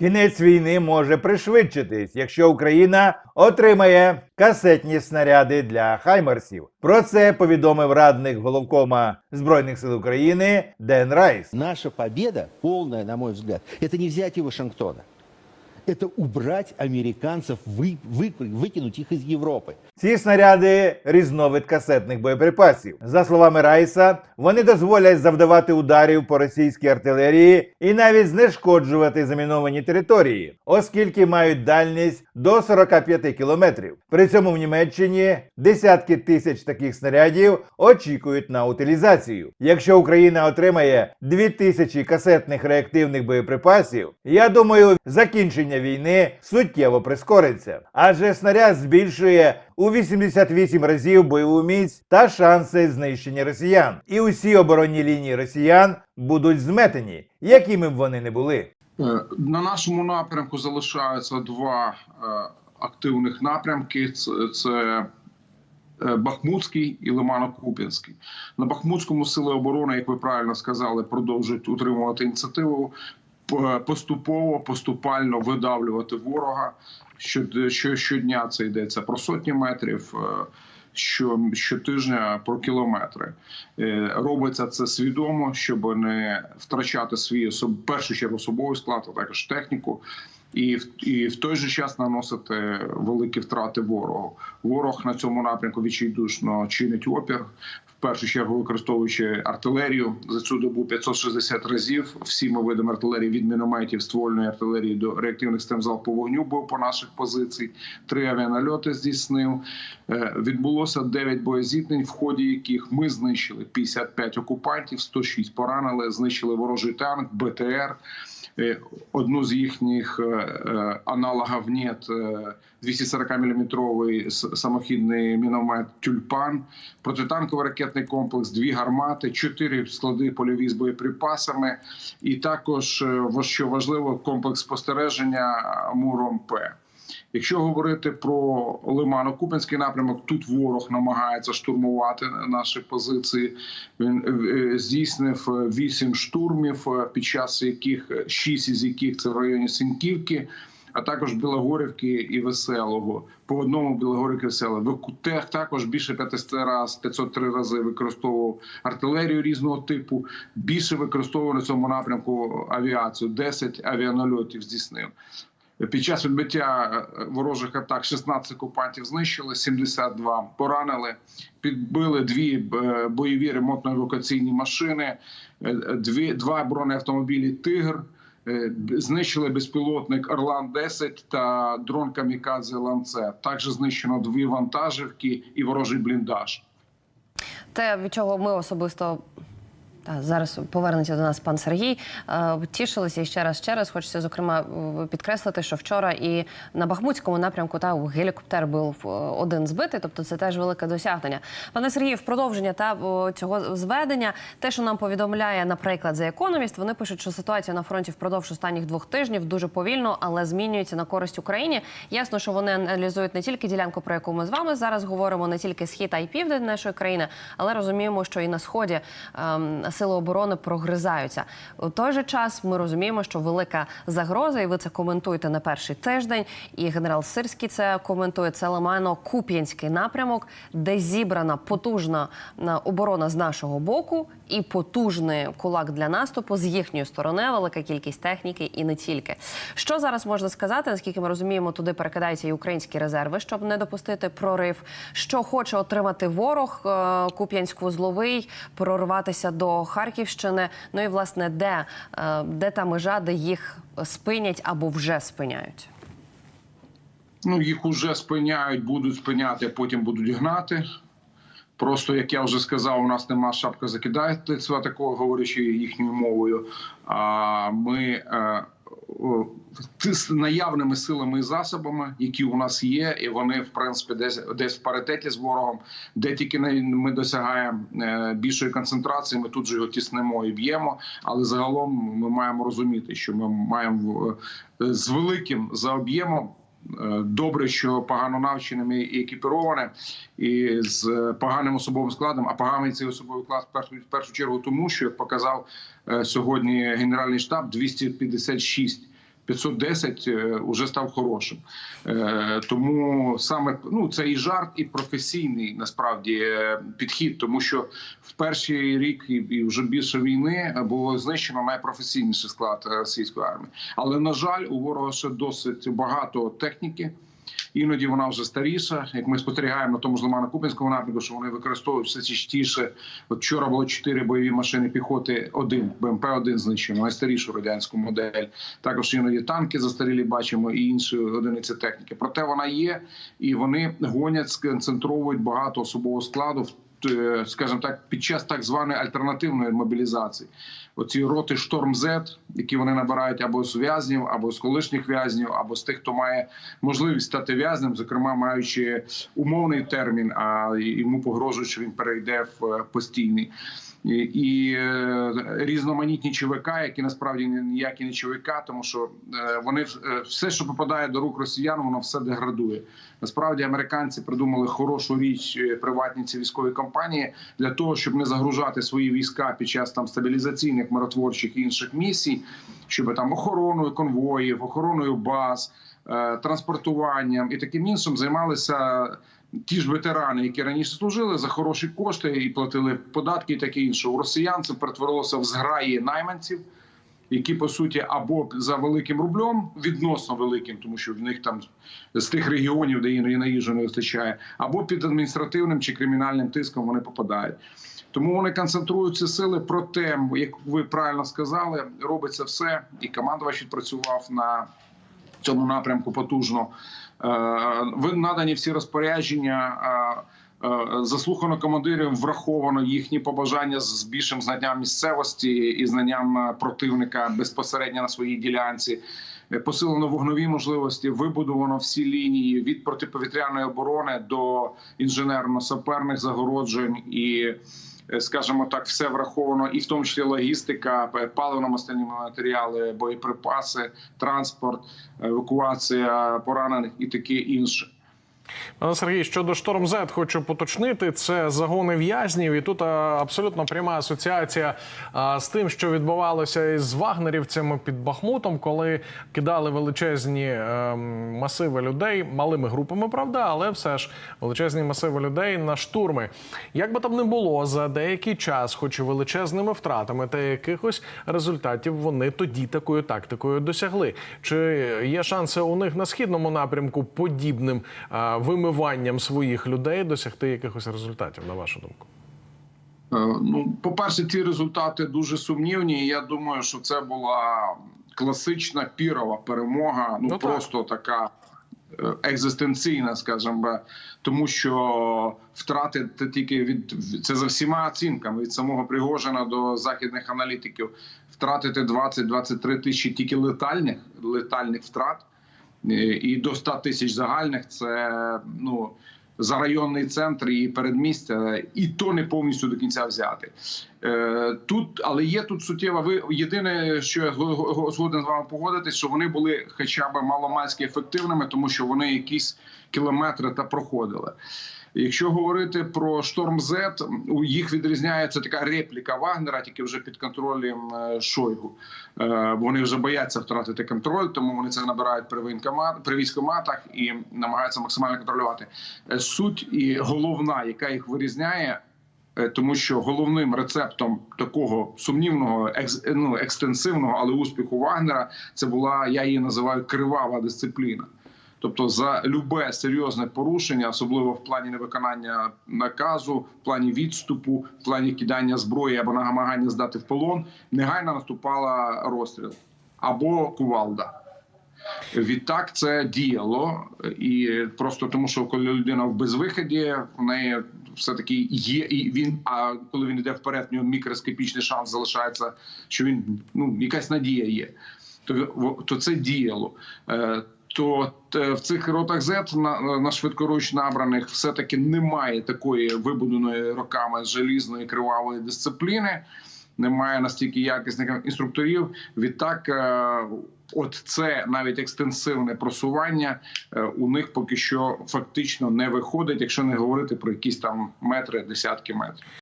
Кінець війни може пришвидшитись, якщо Україна отримає касетні снаряди для хаймерсів. Про це повідомив радник головкома Збройних сил України Ден Райс. Наша победа, повна, на мой взгляд, це не взяти Вашингтона Это убрать американцев, вы, вы- выкинуть их из Европы. Ці снаряди різновид касетних боєприпасів. За словами Райса, вони дозволять завдавати ударів по російській артилерії і навіть знешкоджувати заміновані території, оскільки мають дальність до 45 кілометрів. При цьому в Німеччині десятки тисяч таких снарядів очікують на утилізацію. Якщо Україна отримає 2000 касетних реактивних боєприпасів, я думаю, закінчення війни суттєво прискориться, адже снаряд збільшує у 88 разів бойову міць та шанси знищення росіян. І усі оборонні лінії росіян будуть зметені, якими б вони не були. Е, На нашому напрямку залишаються два е, активних напрямки: це, це Бахмутський і Лимано-Куп'янський. На Бахмутському сили оборони, як ви правильно сказали, продовжують утримувати ініціативу. П- Поступово, поступально видавлювати ворога. Що, що щодня це йдеться про сотні метрів, е, що щотижня про кілометри. Е, Робиться це свідомо, щоб не втрачати свій особ... першу чергу особовий склад, а також техніку, і в і в той же час наносити великі втрати ворогу. Ворог на цьому напрямку відчайдушно чинить опір. Першу чергу використовуючи артилерію за цю добу 560 разів. Всіми видами артилерії від мінометів, ствольної артилерії до реактивних систем залпового вогню був по наших позицій. Три авіанальоти здійснив. Е, Відбулося 9 боєзіткнень, в ході яких ми знищили 55 окупантів, 106 поранили, знищили ворожий танк, БТР. Е, Одну з їхніх е, аналогів НЕТ 240-мм самохідний міномет Тюльпан, протитанковий ракетний комплекс, дві гармати, чотири склади польові з боєприпасами, і також, е, що важливо, комплекс спостереження Муром П. Якщо говорити про Лимано-Купенський напрямок, тут ворог намагається штурмувати наші позиції. Він е, здійснив е, вісім штурмів, під час яких шість із яких це в районі Синьківки, а також Білогорівки і Веселого. По одному Білогорівки Веселе. Викутех також більше 500 раз, 503 рази використовував артилерію різного типу. Більше використовував на цьому напрямку авіацію. 10 авіанальотів здійснив. Під час відбиття е, ворожих атак 16 окупантів знищили, 72 поранили, підбили дві е, бойові ремонтно-евакуаційні машини, е, дві два бронеавтомобілі Тигр. Е, Знищили безпілотник Орлан 10 та дрон Камікадзе Ланце. Також знищено дві вантажівки і ворожий бліндаж. Те, від чого ми особисто. Та, зараз повернеться до нас пан Сергій. Е, Тішилися і ще раз, ще раз. Хочеться, зокрема, підкреслити, що вчора і на Бахмутському напрямку та гелікоптер був е, один збитий, тобто це теж велике досягнення. Пане Сергію, в продовження та цього зведення, те, що нам повідомляє, наприклад, за економіст, вони пишуть, що ситуація на фронті впродовж останніх двох тижнів дуже повільно, але змінюється на користь Україні. Ясно, що вони аналізують не тільки ділянку, про яку ми з вами зараз говоримо, не тільки схід, а й південь нашої країни, але розуміємо, що і на сході ем, сили оборони прогризаються. У той же час ми розуміємо, що велика загроза, і ви це коментуєте на перший тиждень. І генерал Сирський це коментує. Це Лимано-Куп'янський напрямок, де зібрана потужна е, оборона з нашого боку і потужний кулак для наступу з їхньої сторони, велика кількість техніки і не тільки. Що зараз можна сказати? Наскільки ми розуміємо, туди перекидаються і українські резерви, щоб не допустити прорив. Що хоче отримати ворог е, Куп'янськ-Вузловий, прорватися до Харківщини. Ну і власне, де, е, де та межа, де їх спинять або вже спиняють. Ну, їх уже спиняють, будуть спиняти, а потім будуть гнати. Просто, як я вже сказав, у нас нема шапка закидательства, такого говорячи їхньою мовою. А ми е, наявними силами і засобами, які у нас є, і вони в принципі десь десь в паритеті з ворогом, де тільки ми досягаємо е, більшої концентрації, ми тут же його тіснемо і б'ємо. Але загалом ми маємо розуміти, що ми маємо е, з великим за об'ємом. Е, Добре, що погано навченими і екіпіроване, і з поганим особовим складом. А поганий цей особовий склад в першу, в першу чергу, тому що як показав сьогодні Генеральний штаб 256 510 е, вже став хорошим. Е, Тому саме ну це і жарт, і професійний насправді е, підхід, тому що в перший рік і, вже більше війни було знищено найпрофесійніший склад е, російської армії. Але на жаль, у ворога ще досить багато техніки. Іноді вона вже старіша. Як ми спостерігаємо на тому ж Лимано-Купінському напрямку, що вони використовують все частіше. От вчора було чотири бойові машини піхоти, один БМП 1 знищено, найстарішу радянську модель. Також іноді танки застарілі бачимо і інші одиниці техніки. Проте вона є, і вони гонять, сконцентровують багато особового складу в скажімо так, під час так званої альтернативної мобілізації. Оці роти шторм Z, які вони набирають або з в'язнів, або з колишніх в'язнів, або з тих, хто має можливість стати в'язнем, зокрема маючи умовний термін, а йому погрожують, що він перейде в е, постійний. І, і е, різноманітні ЧВК, які насправді ніякі не ЧВК, тому що е, вони е, все, що попадає до рук росіян, воно все деградує. Насправді американці придумали хорошу річ е, приватні ці військові компанії для того, щоб не загружати свої війська під час там стабілізаційних миротворчих і інших місій, щоб там охороною конвоїв, охороною баз, е, транспортуванням і таким іншим займалися. Ті ж ветерани, які раніше служили за хороші кошти і платили податки, і таке інше. У росіян це перетворилося в зграї найманців, які по суті або за великим рублем, відносно великим, тому що в них там з тих регіонів, де іноді на їжу не вистачає, або під адміністративним чи кримінальним тиском вони попадають. Тому вони концентрують ці сили. Проте, як ви правильно сказали, робиться все, і командувач відпрацював на цьому напрямку потужно. Е, надані всі розпорядження. Е, Заслухано командирів, враховано їхні побажання з більшим знанням місцевості і знанням е, противника безпосередньо на своїй ділянці. Е, Посилено вогнові можливості, вибудовано всі лінії від протиповітряної оборони до інженерно-саперних загороджень і, скажімо так, все враховано, і в тому числі логістика, паливно-мастильні матеріали, боєприпаси, транспорт, евакуація поранених і таке інше. Пане Сергій, щодо шторм Z хочу поточнити. Це загони в'язнів, і тут абсолютно пряма асоціація а, з тим, що відбувалося із вагнерівцями під Бахмутом, коли кидали величезні е, масиви людей малими групами, правда, але все ж величезні масиви людей на штурми. Як би там не було за деякий час, хоч і величезними втратами, та якихось результатів вони тоді такою тактикою досягли. Чи є шанси у них на східному напрямку подібним вимиванням своїх людей досягти якихось результатів, на вашу думку? Е, Ну, по-перше, ці результати дуже сумнівні. і Я думаю, що це була класична пірова перемога. Ну, Ну, так. просто така е, екзистенційна, скажімо, би, тому що втрати це тільки від це за всіма оцінками від самого Пригожина до західних аналітиків. Втратити 20-23 тисячі тільки летальних летальних втрат і до 100 тисяч загальних це ну за районний центр і передмістя, і то не повністю до кінця взяти. Е, Тут, але є тут суттєва. Ви єдине, що я го- згоден з вами погодитись, що вони були хоча б маломальськи ефективними, тому що вони якісь кілометри та проходили. Якщо говорити про шторм Z, у їх відрізняється така репліка Вагнера, тільки вже під контролем е, Шойгу. Е, Вони вже бояться втратити контроль, тому вони це набирають при військоматах і намагаються максимально контролювати. Е, Суть і головна, яка їх вирізняє. Тому що головним рецептом такого сумнівного, екс, ну, екстенсивного, але успіху Вагнера це була, я її називаю кривава дисципліна. Тобто за любе серйозне порушення, особливо в плані невиконання наказу, в плані відступу, в плані кидання зброї або намагання здати в полон, негайно наступала розстріл або кувалда. Відтак це діяло, і просто тому, що коли людина в безвиході, в неї все таки є, і він. А коли він йде вперед, в нього мікроскопічний шанс залишається, що він ну якась надія є. То, то це діяло. То е, в цих ротах Z на, на швидкоруч набраних все таки немає такої вибудованої роками желізної кривавої дисципліни немає настільки якісних інструкторів. Відтак, е, от це навіть екстенсивне просування е, у них поки що фактично не виходить, якщо не говорити про якісь там метри, десятки метрів.